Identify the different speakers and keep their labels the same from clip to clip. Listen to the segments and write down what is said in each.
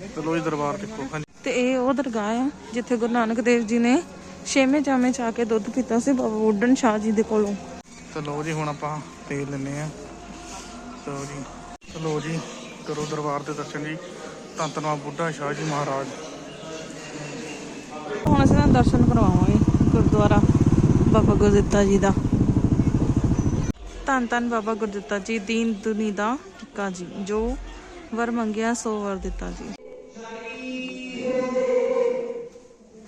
Speaker 1: ਦਰਬਾਰ ਦੇਖੋ ਹਾਂਜੀ।
Speaker 2: ਤੇ ਇਹ ਉਹ ਦਰਗਾਹ ਆ ਜਿੱਥੇ ਗੁਰੂ ਨਾਨਕ ਦੇਵ ਜੀ ਨੇ ਛੇਵੇਂ ਜਾਮੇ ਚ ਆ ਕੇ ਦੁੱਧ ਪੀਤਾ ਸੀ ਬਾਬਾ ਬੁੱਢਨ ਸ਼ਾਹ ਜੀ ਦੇ ਕੋਲੋਂ।
Speaker 1: ਚਲੋ ਜੀ ਹੁਣ ਆਪਾਂ ਤੇਲ ਲੈਨੇ ਆ ਚਲੋ ਜੀ ਚਲੋ ਜੀ ਕਰੋ ਦਰਬਾਰ ਦੇ ਦਰਸ਼ਨ ਜੀ। ਧੰਨ ਧੰਨ ਬੁੱਢਾ ਸ਼ਾਹ ਜੀ ਮਹਾਰਾਜ।
Speaker 2: ਹੁਣ ਅਸੀਂ ਤੁਹਾਨੂੰ ਦਰਸ਼ਨ ਕਰਵਾਵਾਂਗੇ ਗੁਰਦੁਆਰਾ ਬਾਬਾ ਗੁਰਦਿੱਤਾ ਜੀ ਦਾ। ਧੰਨ ਧੰਨ ਬਾਬਾ ਗੁਰਦਿੱਤਾ ਜੀ ਦੀਨ ਦੁਨੀ ਦਾ ਟਿੱਕਾ ਜੀ ਜੋ ਵਰ ਮੰਗਿਆ ਸੋ ਵਰ ਦਿੱਤਾ ਜੀ।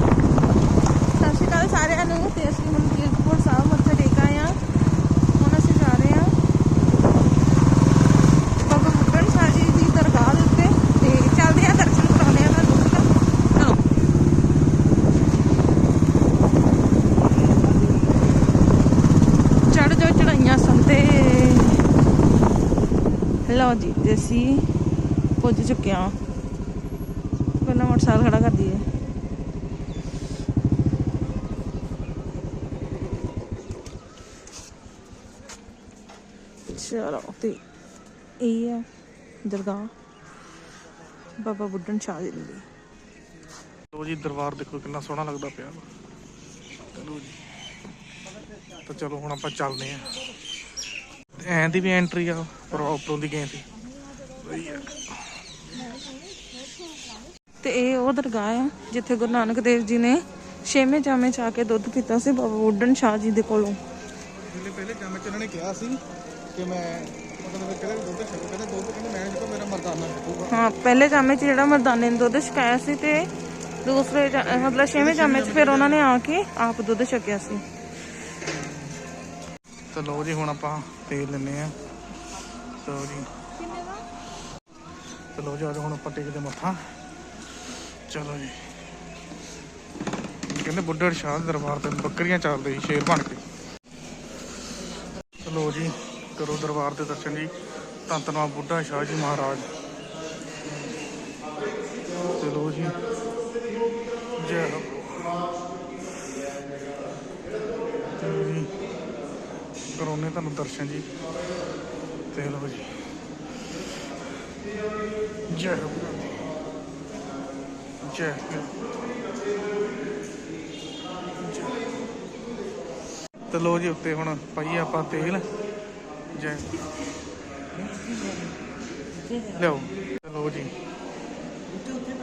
Speaker 2: ਸਤਿ ਸ਼੍ਰੀ ਅਕਾਲ ਸਾਰਿਆਂ ਨੂੰ ਤੇ ਅਸੀਂ ਹੁਣ ਕੀਰਤਪੁਰ ਸਾਹਿਬ ਮੱਥਾ ਟੇਕ ਆਏ ਹਾਂ ਹੁਣ ਅਸੀਂ ਜਾ ਰਹੇ ਹਾਂ ਬਾਬਾ ਬੁੱਢਣ ਸ਼ਾਹ ਜੀ ਦੀ ਦਰਗਾਹ ਦੇ ਉੱਤੇ ਤੇ ਚੱਲਦੇ ਆ ਦਰਸ਼ਨ ਕਰਾਉਂਦੇ ਆ ਤੁਹਾਨੂੰ ਚਲੋ ਚੜ ਜੋ ਚੜਾਈਆਂ ਸੰਤੇ ਲਓ ਜੀ ਤੇ ਅਸੀਂ ਪੁੱਜ ਚੁੱਕੇ ਹਾਂ ਪਹਿਲਾਂ ਮੋਟਰਸਾਈਕਲ ਖੜਾ ਕਰ ਦਈਏ ਚਲੋ, ਤੇ ਇਹ ਹੈ ਦਰਗਾਹ। ਬਾਬਾ ਬੁੱਢਣ ਸ਼ਾਹ ਜੀ ਦੀ।
Speaker 1: ਚਲੋ ਜੀ, ਦਰਬਾਰ ਦੇਖੋ ਕਿੰਨਾ ਸੋਹਣਾ ਲੱਗਦਾ ਪਿਆ। ਚਲੋ ਜੀ। ਤਾਂ ਚਲੋ, ਹੁਣ ਆਪਾਂ ਚੱਲਦੇ ਆ ਐਂ ਦੀ ਵੀ ਐਂਟਰੀ ਆ ਪਰ ਉੱਪਰੋਂ ਦੀ ਗਏ ਸੀ ਵਧੀਆ
Speaker 2: ਤੇ ਇਹ ਉਹ ਦਰਗਾਹ ਆ ਜਿੱਥੇ ਗੁਰੂ ਨਾਨਕ ਦੇਵ ਜੀ ਨੇ ਛੇਵੇਂ ਜਾਮੇ ਚ ਆ ਕੇ ਦੁੱਧ ਪੀਤਾ ਸੀ ਬਾਬਾ ਬੁੱਢਣ ਸ਼ਾਹ ਜੀ ਦੇ ਕੋਲੋਂ।
Speaker 1: ਜਿਹਨੇ ਪਹਿਲੇ ਕੰਮ ਚ ਇਹਨਾਂ ਨੇ ਕਿਹਾ ਸੀ ਕਿ ਮੈਂ ਮਤਲਬ ਕਹਿੰਦਾ ਦੁੱਧ ਛਕੋ ਕਹਿੰਦਾ ਦੁੱਧ ਕਹਿੰਦਾ ਮੈਂ ਜਦੋਂ ਮੇਰਾ ਮਰਦਾਨਾ ਛਕੂਗਾ
Speaker 2: ਹਾਂ ਪਹਿਲੇ ਜਾਮੇ ਚ ਜਿਹੜਾ ਮਰਦਾਨੇ ਨੇ ਦੁੱਧ ਛਕਾਇਆ ਸੀ ਤੇ ਦੂਸਰੇ ਮਤਲਬ ਛੇਵੇਂ ਜਾਮੇ ਚ ਫਿਰ ਉਹਨਾਂ ਨੇ ਆ ਕੇ ਆਪ ਦੁੱਧ ਛਕਿਆ ਸੀ।
Speaker 1: ਤਾਂ ਲਓ ਜੀ ਹੁਣ ਆਪਾਂ ਤੇਲ ਲੈਨੇ ਆ ਚਲੋ ਜੀ। ਚਲੋ ਜੀ ਅੱਜ ਹੁਣ ਆਪਾਂ ਟੇਕਦੇ ਮੱਥਾ। ਚਲੋ ਜੀ। ਕਹਿੰਦੇ ਬੁੱਢੜ ਸ਼ਾਹ ਦੇ ਦਰਬਾਰ ਤੇ ਬੱਕਰੀਆਂ ਚੱਲਦੇ ਸੀ ਸ਼ੇਰ ਬਣ ਕੇ। ਚਲੋ ਜੀ ਕਰੋ ਦਰਬਾਰ ਦੇ ਦਰਸ਼ਨ ਜੀ। ਧੰਨ ਧੰਨ ਬੁੱਢਾ ਸ਼ਾਹ ਜੀ ਮਹਾਰਾਜ। ਚਲੋ ਜੀ। ਜੈ ਹੋ ਚਲੋ ਜੀ ਕਰਾਉਨੇ ਤੁਹਾਨੂੰ ਦਰਸ਼ਨ ਜੀ। ਤੇ ਲਓ ਜੀ। ਜੈ ਜੈ। ਤੇ ਲਓ ਜੀ ਉੱਤੇ ਹੁਣ ਪਾਈਏ ਆਪਾਂ ਤੇਲ। ਜੈ ਲਿਓ ਲੋ ਜੀ।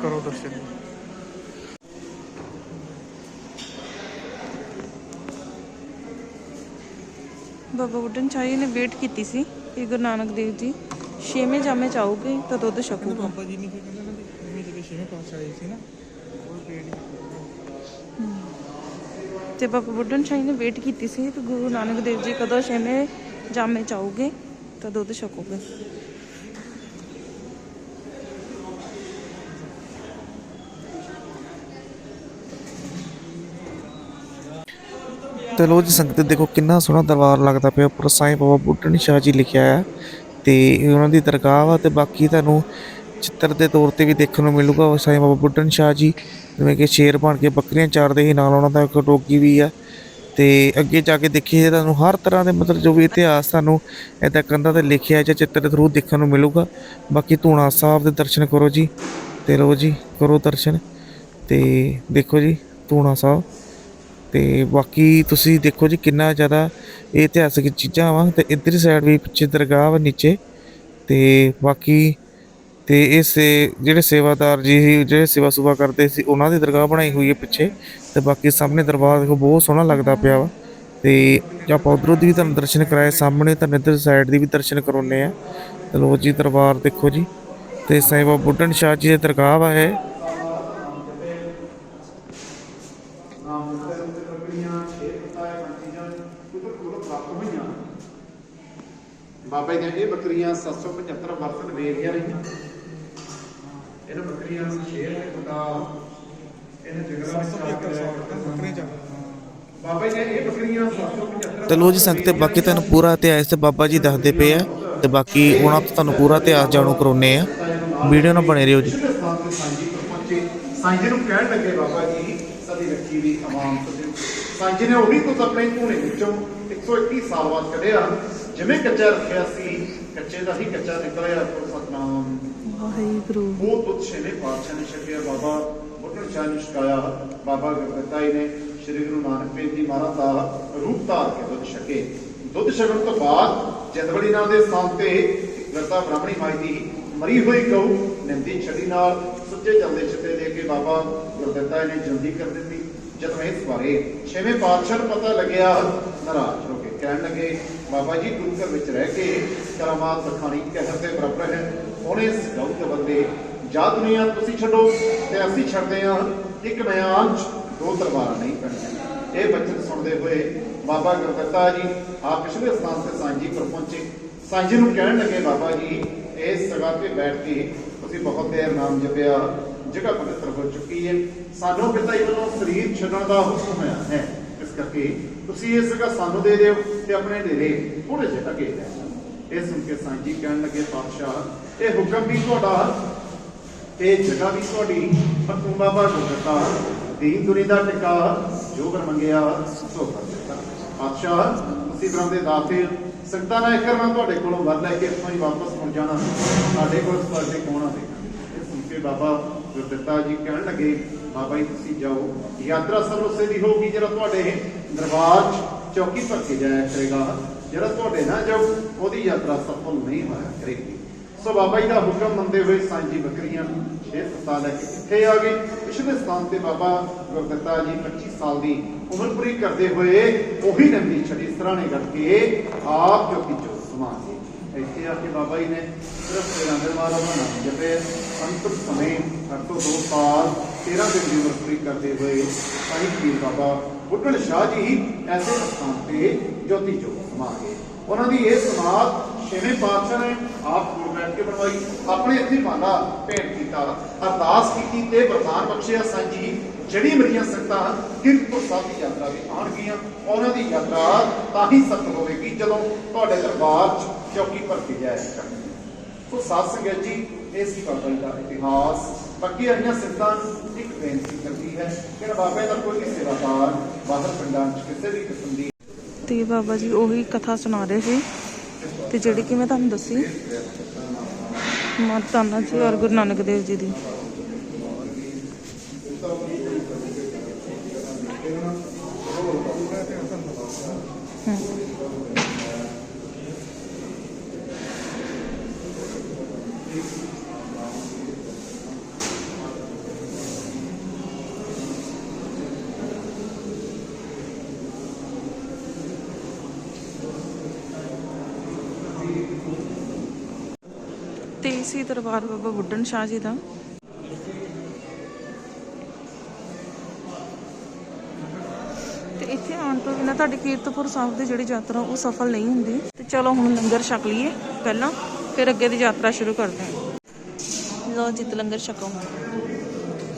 Speaker 1: ਕਰੋ ਦਰਸ਼ਨ
Speaker 2: ਬਾਬਾ ਬੁੱਢਣ ਸ਼ਾਹ ਨੇ ਵੇਟ ਕੀਤੀ ਸੀ ਕਿ ਗੁਰੂ ਨਾਨਕ ਦੇਵ ਜੀ ਛੇਵੇਂ ਜਾਮੇ ਚ ਆਉਗੇ ਤਾਂ ਦੁੱਧ ਛਕੂਗਾ।
Speaker 1: ਬਾਬਾ ਜੀ ਨੇ ਕਹਿੰਦਾ ਨਾ ਵੀ ਜਿਹੜੇ ਛੇਵੇਂ ਪਾਤਸ਼ਾਹ ਆਏ ਸੀ ਨਾ ਉਹ ਪੇੜ
Speaker 2: ਤੇ ਬਾਬਾ ਬੁੱਢਣ ਸ਼ਾਹ ਨੇ ਵੇਟ ਕੀਤੀ ਸੀ ਕਿ ਗੁਰੂ ਨਾਨਕ ਦੇਵ ਜੀ ਕਦੋਂ ਛੇਵੇਂ ਜਾਮੇ ਚ ਆਉਗੇ ਤਾਂ ਦੁੱਧ ਛਕੋਗੇ।
Speaker 3: ਤੇ ਲੋ ਜੀ ਸੰਗਤ, ਦੇਖੋ ਕਿੰਨਾ ਸੋਹਣਾ ਦਰਬਾਰ ਲੱਗਦਾ ਪਿਆ। ਉੱਪਰ ਸਾਈਂ ਬਾਬਾ ਬੁੱਢਣ ਸ਼ਾਹ ਜੀ ਲਿਖਿਆ ਹੈ ਤੇ ਉਹਨਾਂ ਦੀ ਦਰਗਾਹ ਵਾ ਤੇ ਬਾਕੀ ਤੁਹਾਨੂੰ ਚਿੱਤਰ ਦੇ ਤੌਰ ਤੇ ਵੀ ਦੇਖਣ ਨੂੰ ਮਿਲੂਗਾ। ਉਹ ਸਾਈਂ ਬਾਬਾ ਬੁੱਢਣ ਸ਼ਾਹ ਜੀ, ਜਿਵੇਂ ਕਿ ਸ਼ੇਰ ਬਣ ਕੇ ਬੱਕਰੀਆਂ ਚਾਰਦੇ ਸੀ, ਨਾਲ ਉਹਨਾਂ ਦਾ ਇੱਕ ਡੋਗੀ ਵੀ ਆ। ਤੇ ਅੱਗੇ ਜਾ ਕੇ ਦੇਖੀਏ ਤੁਹਾਨੂੰ ਹਰ ਤਰ੍ਹਾਂ ਦੇ ਮਤਲਬ ਜੋ ਵੀ ਇਤਿਹਾਸ ਤੁਹਾਨੂੰ ਇੱਦਾਂ ਕੰਧਾਂ ਤੇ ਲਿਖਿਆ ਜਾਂ ਚਿੱਤਰ ਦੇ ਥਰੂ ਦੇਖਣ ਨੂੰ ਮਿਲੂਗਾ। ਬਾਕੀ ਧੂਣਾ ਸਾਹਿਬ ਦੇ ਦਰਸ਼ਨ ਕਰੋ ਜੀ, ਤੇ ਲੋ ਜੀ, ਕਰੋ ਦਰਸ਼ਨ। ਤੇ ਦੇਖੋ ਜੀ, ਧੂਣਾ ਸਾਹਿਬ। ਤੇ ਬਾਕੀ ਤੁਸੀਂ ਦੇਖੋ ਜੀ ਕਿੰਨਾ ਜ਼ਿਆਦਾ ਇਹ ਇਤਿਹਾਸਿਕ ਚੀਜ਼ਾਂ ਵਾ ਤੇ ਇੱਧਰ ਸਾਈਡ ਵੀ ਪਿੱਛੇ ਦਰਗਾਹ ਵਾ ਨੀਚੇ ਤੇ ਬਾਕੀ ਤੇ ਇਹ ਸੇ ਜਿਹੜੇ ਸੇਵਾਦਾਰ ਜੀ ਸੀ, ਜਿਹੜੇ ਸੇਵਾ ਸੁਭਾ ਕਰਦੇ ਸੀ, ਉਹਨਾਂ ਦੀ ਦਰਗਾਹ ਬਣਾਈ ਹੋਈ ਹੈ ਪਿੱਛੇ ਤੇ ਬਾਕੀ ਸਾਹਮਣੇ ਦਰਬਾਰ ਦੇਖੋ ਬਹੁਤ ਸੋਹਣਾ ਲੱਗਦਾ ਪਿਆ ਵਾ ਤੇ ਆਪਾਂ ਉਧਰੋਂ ਦੀ ਵੀ ਤੁਹਾਨੂੰ ਦਰਸ਼ਨ ਕਰਾਏ, ਸਾਹਮਣੇ ਤੁਹਾਨੂੰ ਇੱਧਰ ਸਾਈਡ ਦੀ ਵੀ ਦਰਸ਼ਨ ਕਰਾਉਨੇ ਆ ਤੇ ਲੋ ਜੀ ਦਰਬਾਰ ਦੇਖੋ ਜੀ ਤੇ ਸਾਈਂ ਬਾਬਾ ਬੁੱਢਣ ਸ਼ਾਹ ਜੀ ਦੇ ਦਰਗਾਹ ਵਾ ਹੈ ਇਹ
Speaker 4: ਬਾਬਾ ਜੀ ਇਹ ਬੱਕਰੀਆਂ 775 ਵਰਤਨ ਵੇਰੀਆਂ ਰਹੀਆਂ। ਇਹਨਾਂ ਬੱਕਰੀਆਂ ਸ਼ੇਰ ਨੇ ਖੁਦਾ। ਇਹਨਾਂ ਵਿੱਚ ਜਾ ਕੇ
Speaker 1: ਬੱਕਰੀਆਂ ਚੱਲਦੇ
Speaker 4: ਬਾਬਾ ਜੀ ਦੀਆਂ ਇਹ ਬੱਕਰੀਆਂ 775
Speaker 3: ਤੇ ਲੋ ਜੀ ਸੰਗਤ ਤੇ ਬਾਕੀ ਤੁਹਾਨੂੰ ਪੂਰਾ ਇਤਿਹਾਸ ਤੇ ਬਾਬਾ ਜੀ ਦੱਸਦੇ ਪਏ ਆ। ਤੇ ਬਾਕੀ ਉਹਨਾਂ ਤੋਂ ਤੁਹਾਨੂੰ ਪੂਰਾ ਇਤਿਹਾਸ ਜਾਣੂ ਕਰਾਉਨੇ ਆ। ਵੀਡੀਓ ਨਾਲ ਬਣੇ ਰਹੋ ਜੀ।
Speaker 4: ਸਾਂਝੇ ਨੂੰ ਕਹਿਣ ਲੱਗੇ ਬਾਬਾ ਜੀ ਸਦੀ ਰੱਖੀ ਦੀ ਅਮਾਨਤ ਦੇ ਸਾਂਝੀ ਨੇ ਉਹੀ ਕੁਝ ਆਪਣੇ ਧੂਣੇ ਵਿੱਚੋਂ 121 ਸਾਲ ਬਾਅਦ ਕੱਢਿਆ ਜਿਵੇਂ ਕੱਚਾ ਰੱਖਿਆ ਸੀ ਕੱਚੇ ਦਾ ਹੀ ਕੱਚਾ ਨਿਕਲਿਆ ਪਰ ਸਤਨਾਮ।
Speaker 2: ਵਾਹਿਗੁਰੂ।
Speaker 4: ਉਹ ਤੁਤ ਛੇਵੇਂ ਪਾਤਸ਼ਾਹ ਨੇ ਛਕਿਆ ਬਾਬਾ ਬੁੱਢਣ ਸ਼ਾਹ ਨੇ ਛਕਾਇਆ ਬਾਬਾ ਗੁਰਦਤਾਈ ਨੇ ਸ੍ਰੀ ਗੁਰੂ ਨਾਨਕ ਦੇਵ ਜੀ ਮਹਾਰਾਜ ਦਾ ਰੂਪ ਧਾਰ ਕੇ ਦੁੱਧ ਛਕੇ। ਦੁੱਧ ਛਕਣ ਤੋਂ ਬਾਅਦ ਜਦਵੜੀ ਨਾਮ ਦੇ ਸਥਾਨ ਤੇ ਬ੍ਰਾਹਮਣੀ ਮਾਈ ਦੀ ਮਰੀ ਹੋਈ ਗਊ ਨਿੰਦੀ ਛੜੀ ਨਾਲ ਸੁੱਚੇ ਜਲਦੇ ਛਿੱਤੇ ਦੇ ਕੇ ਬਾਬਾ ਗੁਰਦਤਾਈ ਨੇ ਜਲਦੀ ਕਰ ਦਿੱਤੀ। ਜਦੋਂ ਇਸ ਬਾਰੇ ਛੇਵੇਂ ਪਾਤਸ਼ਾਹ ਨੂੰ ਪਤਾ ਲੱਗਿਆ, ਨਾਰਾਜ਼ ਹੋ ਕੇ ਕਹਿਣ ਲੱਗੇ, ਬਾਬਾ ਜੀ ਗੁਰੂ ਘਰ ਵਿੱਚ ਰਹਿ ਕੇ ਕਰਾਮਾਤ ਬਖਾਣੀ ਕਹਿਰ ਦੇ ਬਰਾਬਰ ਹੈ। ਹੁਣ ਇਸ ਗਊ ਦੇ ਬੰਦੇ ਜਾ ਦੁਨੀਆ ਤੁਸੀਂ ਛੱਡੋ ਤੇ ਅਸੀਂ ਛੱਡਦੇ ਹਾਂ। ਇੱਕ ਮਿਆਨ ਦੋ ਤਲਵਾਰਾਂ ਨਹੀਂ ਪੈਣੀਆਂ ਇਹ ਬਚਨ ਸੁਣਦੇ ਹੋਏ ਬਾਬਾ ਗੁਰਦੱਤਾ ਜੀ ਆਪ ਪਿਛਲੇ ਸਥਾਨ ਤੇ ਸਾਂਝੀ ਪਰ ਪਹੁੰਚੇ। ਸਾਂਝੀ ਨੂੰ ਕਹਿਣ ਲੱਗੇ ਬਾਬਾ ਜੀ ਇਸ ਜਗ੍ਹਾ ਤੇ ਬੈਠ ਕੇ ਤੁਸੀਂ ਬਹੁਤ ਦੇਰ ਨਾਮ ਜਪਿਆ, ਜਗ੍ਹਾ ਪਵਿੱਤਰ ਹੋ ਚੁੱਕੀ ਹੈ। ਸਾਨੂੰ ਪਿਤਾ ਜੀ ਵੱਲੋਂ ਸਰੀਰ ਛੱਡਣ ਦਾ ਹੁਕਮ ਹੋਇਆ ਹੈ। ਇਸ ਕਰਕੇ ਤੁਸੀਂ ਇਸ ਜਗ੍ਹਾ ਸਾਨੂੰ ਦੇ ਦਿਓ ਤੇ ਆਪਣੇ ਡੇਰੇ ਥੋੜੇ ਜਿਹੇ ਅੱਗੇ ਲੈ ਇਹ ਸੁਣ ਕੇ ਸਾਂਝੀ ਕਹਿਣ ਲੱਗੇ, ਪਾਤਸ਼ਾਹ, ਇਹ ਹੁਕਮ ਵੀ ਤੁਹਾਡਾ, ਇਹ ਜਗ੍ਹਾ ਵੀ ਤੁਹਾਡੀ ਹਕੂਮ ਬਾਬਾ ਨੂੰ ਦਿੱਤਾ। ਦੀਨ ਦੁਨੀ ਦਾ ਟਿਕਾ, ਜੋ ਕਰ ਮੰਗਿਆ, ਸੋ ਕਰ ਦਿੱਤਾ। ਪਾਤਸ਼ਾਹ, ਤੁਸੀਂ ਬਰਾਂਦੇ ਦਾਤੇ ਸੰਗਤਾਂ ਦਾ ਇੱਕ ਮੈਂ ਤੁਹਾਡੇ ਕੋਲੋਂ ਵਰ ਲੈ ਕੇ ਇੱਥੋਂ ਹੀ ਵਾਪਸ ਮੁੜ ਜਾਣਾ। ਸਾਡੇ ਕੋਲ ਤੁਹਾਡੇ ਕੋਣਾ ਦੇਖਾਂਗੇ ਇਹ ਸੁਣ ਕੇ ਬਾਬਾ ਗੁਰਦਿੱਤਾ ਜੀ ਕਹਿਣ ਲੱਗੇ, ਬਾਬਾ ਜੀ, ਤੁਸੀਂ ਜਾਓ। ਯਾਤਰਾ ਸਭ ਉਸੇ ਦੀ ਹੋਊਗੀ ਜਿਹੜਾ ਤੁਹਾਡੇ ਦਰਬਾਰ ਚੌਕੀ ਭਰ ਕੇ ਜਾਇਆ ਕਰੇਗਾ। ਜਿਹੜਾ ਤੁਹਾਡੇ ਨਾਲ ਜਾਊ, ਉਹਦੀ ਯਾਤਰਾ ਸਫਲ ਨਹੀਂ ਹੋਇਆ ਕਰੇਗੀ। ਸੋ ਬਾਬਾ ਜੀ ਦਾ ਹੁਕਮ ਮੰਨਦੇ ਹੋਏ ਸਾਂਝੀ ਬੱਕਰੀਆਂ ਛੇ ਸੱਤਾਂ ਲੈ ਕੇ ਇੱਥੇ ਆ ਗਏ। ਪਿਛਲੇ ਸਥਾਨ ਤੇ ਬਾਬਾ ਗੁਰਦਿੱਤਾ ਜੀ 25 ਸਾਲ ਦੀ ਉਮਰ ਪੂਰੀ ਕਰਦੇ ਹੋਏ ਉਹੀ ਨੰਦੀ ਛੜੀ ਸਰਾਣੇ ਕੱਢ ਆਪ ਜੋਤੀ ਚੋ ਸਮਾ ਗਏ ਇੱਥੇ ਆ ਕੇ ਬਾਬਾ ਜੀ ਨੇ ਸਿਰਫ ਤੇਰਾਂ ਮਾਰਾ ਦਾ ਜਪੇ ਅੰਤਿਮ ਸਮੇਂ 802 ਸਾਲ 13 ਦਿਨ ਦੀ ਉਮਰ ਪੂਰੀ ਕਰਦੇ ਹੋਏ ਸਾਈਂ ਪੀਰ ਬਾਬਾ ਬੁੱਢਣ ਸ਼ਾਹ ਜੀ ਐਸੇ ਸਥਾਨ ਤੇ ਜੋਤੀ ਚੋ ਸਮਾ ਗਏ ਉਹਨਾਂ ਦੀ ਇਹ ਸਮਾਧ ਛੇਵੇਂ ਪਾਤਸ਼ਾਹ ਨੇ ਆਪ ਕੋਲ ਕੇ ਬਣਵਾਈ। ਆਪਣੇ ਇੱਥੇ ਮਾਲਾ ਭੇਂਟ ਕੀਤਾ। ਅਰਦਾਸ ਕੀਤੀ ਤੇ ਵਰਦਾਨ ਬਖਸ਼ਿਆ ਸਾਂਝੀ। ਜਿਹੜੀ ਮੇਰੀਆਂ ਸੰਗਤਾਂ ਕੀਰਤਪੁਰ ਸਾਹਿਬ ਦੀ ਯਾਤਰਾ ਤੇ ਆਉਣਗੀਆਂ ਉਹਨਾਂ ਦੀ ਯਾਤਰਾ ਤਾਂ ਹੀ ਸਫਲ ਹੋਵੇਗੀ ਜਦੋਂ ਤੁਹਾਡੇ ਦਰਬਾਰ 'ਚ ਚੌਕੀ ਭਰ ਕੇ ਸੋ ਸਾਧ ਸੰਗਤ ਜੀ, ਇਹ ਸੀ ਬਾਬਾ ਦਾ ਇਤਿਹਾਸ। ਬਾਕੀ ਅਹੀਆਂ ਸੰਗਤਾਂ, ਇੱਕ ਬੇਨਤੀ ਕਰਦੀ ਹੈ ਕਿ ਬਾਬਾ ਦਾ ਕੋਈ ਸੇਵਾਦਾਰ ਬਾਹਰ ਪਿੰਡਾਂ 'ਚ ਕਿਸੇ ਵੀ ਕਿਸਮ ਦੀ
Speaker 2: ਤੇ ਬਾਬਾ ਜੀ, ਉਹੀ ਕਥਾ ਸੁਣਾ ਰਹੇ ਸੀ। ਤੇ ਜਿਹੜੀ ਕਿ ਮੈਂ ਤੁਹਾਨੂੰ ਦੱਸੀ, ਮਾਤਾ ਨਾਨਕ ਜੀ ਔਰ ਗੁਰੂ ਨਾਨਕ ਦੇਵ ਜੀ ਦੀ। ਤੇ ਇਸੀ ਦਰਬਾਰ ਬਾਬਾ ਬੁੱਢਣ ਸ਼ਾਹ ਜੀ ਦਾ। ਤੇ ਇੱਥੇ ਆਉਣ ਤੋਂ ਬਿਨਾਂ ਤੁਹਾਡੀ ਕੀਰਤਪੁਰ ਸਾਹਿਬ ਦੀ ਜਿਹੜੀ ਯਾਤਰਾ ਉਹ ਸਫਲ ਨਹੀਂ ਹੁੰਦੀ। ਤੇ ਚਲੋ ਹੁਣ ਲੰਗਰ ਛਕ ਲਈਏ ਪਹਿਲਾਂ ਫਿਰ ਅੱਗੇ ਦੀ ਯਾਤਰਾ ਸ਼ੁਰੂ ਕਰਦੇ ਹਾਂ। ਲੋ ਜਿੱਤ ਲੰਗਰ ਛਕੋ।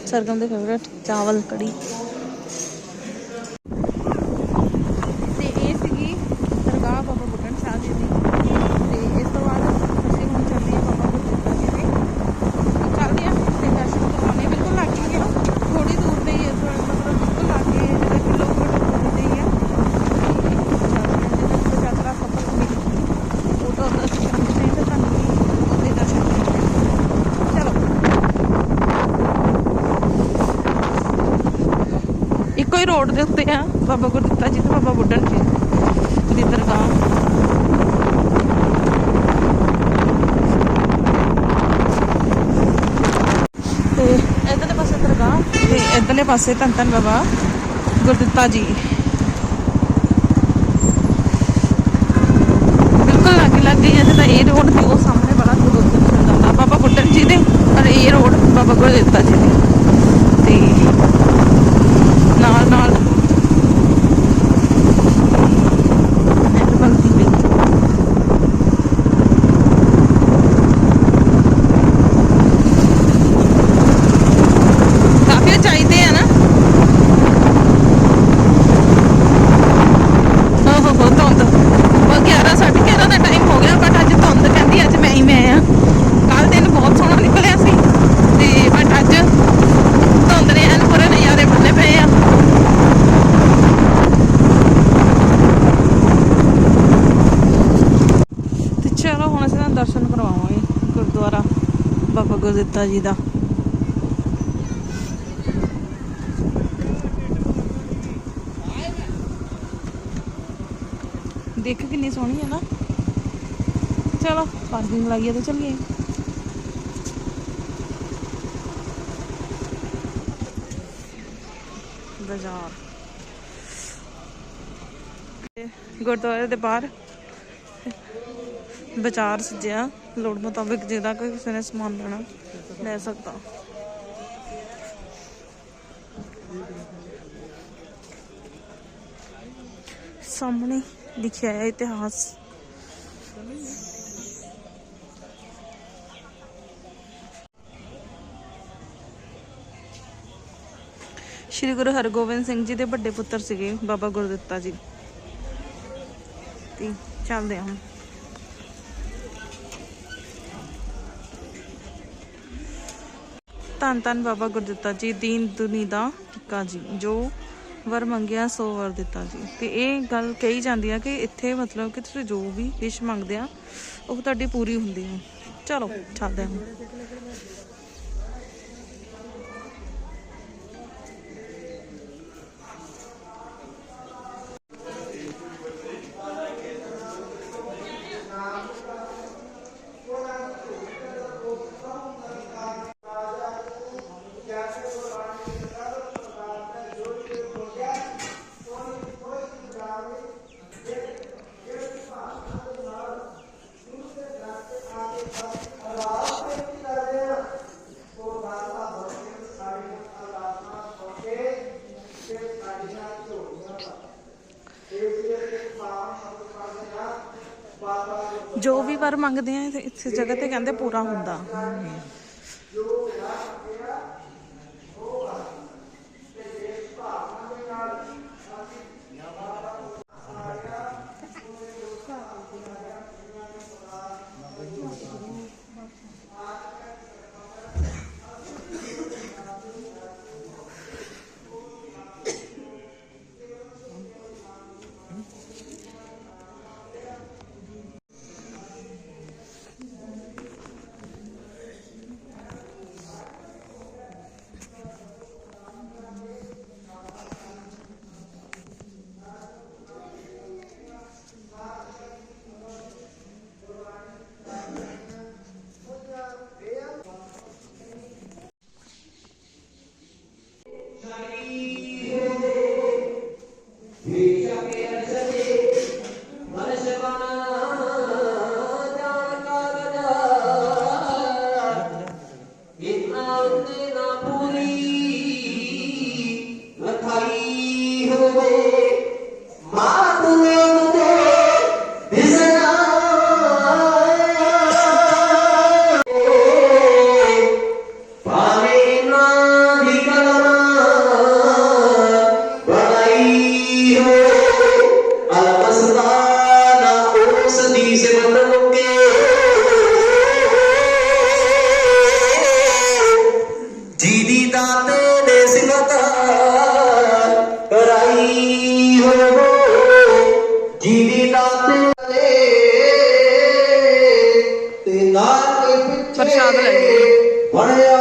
Speaker 2: ਸਰਗਮ ਦੇ ਫੇਵਰਟ ਚਾਵਲ ਕੜੀ ਤੇ ਇਹ ਸੀਗੀ ਦਰਗਾਹ ਬਾਬਾ ਬੁੱਢਣ ਸ਼ਾਹ ਜੀ ਦੀ ਤੇ ਇਸ ਤੋਂ ਬਾਅਦ ਅਸੀਂ ਹੁਣ ਚੱਲਦੇ ਹਾਂ ਬਾਬਾ ਗੁਰਦਿੱਤਾ ਜੀ ਦੇ ਚੱਲਦੇ ਹਾਂ ਤੇ ਦਰਸ਼ਨ ਕਰਵਾਉਣੇ ਆ। ਬਿਲਕੁਲ ਲੱਗ ਗਏ ਆ ਥੋੜੀ ਦੂਰ ਤੇ ਹੀ ਹੈ ਥੋੜਾ ਮਤਲਬ ਬਿਲਕੁਲ ਲੱਗ ਗਏ ਜਿਹੜਾ ਕਿਲੋਮੀਟਰ ਦੂਰ ਤੇ ਹੀ ਆ ਤੇ ਯਾਤਰਾ ਸਫਲ ਹੋਈ ਉਹ ਤਾਂ ਅਸੀਂ ਚਾਹੁੰਦੇ ਹਾਂ ਕਿ ਤੁਹਾਨੂੰ ਵੀ ਉਹਦੇ ਦਰਸ਼ਨ ਕਰਾਂਗੇ ਚਲੋ ਇੱਕੋ ਹੀ ਰੋਡ ਦੇ ਉੱਤੇ ਆ। ਬਾਬਾ ਗੁਰਦਿੱਤਾ ਜੀ ਤੇ ਬਾਬਾ ਬੁੱਢਣ ਜੀ ਦੀ ਦਰਗਾਹ। ਤੇ ਇਧਰਲੇ ਪਾਸੇ ਦਰਗਾਹ ਤੇ ਇਧਰਲੇ ਪਾਸੇ ਧੰਨ ਧੰਨ ਬਾਬਾ ਗੁਰਦਿੱਤਾ ਜੀ। ਬਿਲਕੁਲ ਲੱਗ ਲੱਗੇ ਜਾਂਦੇ ਤਾਂ ਇਹ ਰੋਡ ਤੇ ਉਹ ਸਾਹਮਣੇ ਬੜਾ ਦੂਰ ਦੂਰ ਬਾਬਾ ਬੁੱਢਣ ਜੀ ਦੇ ਔਰ ਇਹ ਰੋਡ ਬਾਬਾ ਗੁਰਦਿੱਤਾ ਜੀ ਦੇ ਤੇ ਨਾਲ ਨਾਲ ਨੈਟ ਬੰਦੀ ਪਈ ਕਾਫੀ ਚਾਹੀਦੇ ਆ ਨਾ ਓਹ ਹੋ ਧੁੰਦ ਉਹ 11 ਸਾਢੇ 11 ਦਾ ਟਾਈਮ ਹੋ ਗਿਆ ਬਟ ਅੱਜ ਧੁੰਦ ਕਹਿੰਦੀ ਅੱਜ ਮੈਂ ਹੀ ਮੈਂ ਆ ਕੱਲ ਦਿਨ ਬਹੁਤ ਸੋਹਣਾ ਨਿਕਲਿਆ ਸੀ ਤੇ ਬਟ ਅੱਜ ਦਰਸ਼ਨ ਕਰਵਾਵਾਂਗੇ ਗੁਰਦੁਆਰਾ ਬਾਬਾ ਗੁਰਦਿੱਤਾ ਜੀ ਦਾ। ਦੇਖ ਕਿੰਨੀ ਸੋਹਣੀ ਹੈ ਨਾ। ਚਲੋ, ਪਾਰਕਿੰਗ ਲਾਈਏ ਤੇ ਚੱਲੀਏ। ਬਾਜ਼ਾਰ। ਗੁਰਦੁਆਰੇ ਦੇ ਬਾਹਰ ਬਾਜ਼ਾਰ ਸੱਜਿਆ। ਲੋੜ ਮੁਤਾਬਿਕ ਜਿਹਦਾ ਕੋਈ ਕਿਸੇ ਨੇ ਸਮਾਨ ਲੈਣਾ, ਲੈ ਸਕਦਾ। ਸਾਹਮਣੇ ਲਿਖਿਆ ਹੈ ਇਤਿਹਾਸ। ਸ਼੍ਰੀ ਗੁਰੂ ਹਰਗੋਬਿੰਦ ਸਿੰਘ ਜੀ ਦੇ ਵੱਡੇ ਪੁੱਤਰ ਸੀਗੇ ਬਾਬਾ ਗੁਰਦਿੱਤਾ ਜੀ। ਤੇ ਚੱਲਦੇ ਹਾਂ ਧੰਨ ਧੰਨ ਬਾਬਾ ਗੁਰਦਿੱਤਾ ਜੀ, ਦੀਨ ਦੁਨੀ ਦਾ ਟਿੱਕਾ ਜੀ, ਜੋ ਵਰ ਮੰਗਿਆ, ਸੋ ਵਰ ਦਿੱਤਾ ਜੀ। ਤੇ ਇਹ ਗੱਲ ਕਹੀ ਜਾਂਦੀ ਆ ਕਿ ਇੱਥੇ ਮਤਲਬ ਕਿ ਤੁਸੀਂ ਜੋ ਵੀ ਵਿਸ਼ ਮੰਗਦੇ ਆ, ਉਹ ਤੁਹਾਡੀ ਪੂਰੀ ਹੁੰਦੀ ਹੈ ਚਲੋ ਚੱਲਦੇ ਹਾਂ ਜੋ ਵੀ ਵਰ ਮੰਗਦੇ ਆ ਇਸ ਜਗ੍ਹਾ ਤੇ ਕਹਿੰਦੇ ਪੂਰਾ ਹੁੰਦਾ।
Speaker 5: ਤੇ ਨਾਲ ਕੇ ਪਿੱਛੇ
Speaker 2: ਪ੍ਰਸ਼ਾਦ ਲੈ ਲਈਏ।
Speaker 5: ਬਣਿਆ।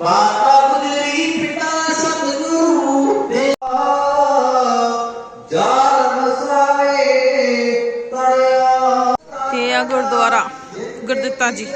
Speaker 5: ਮਾਤਾ ਗੁਜਰੀ ਪਿਤਾ ਸਤਿਗੁਰੂ ਦੇ ਜਾਲ ਮਸਾਏ ਤੜਿਆ
Speaker 2: ਤੇ ਆ ਗੁਰਦੁਆਰਾ ਗੁਰਦਿੱਤਾ ਜੀ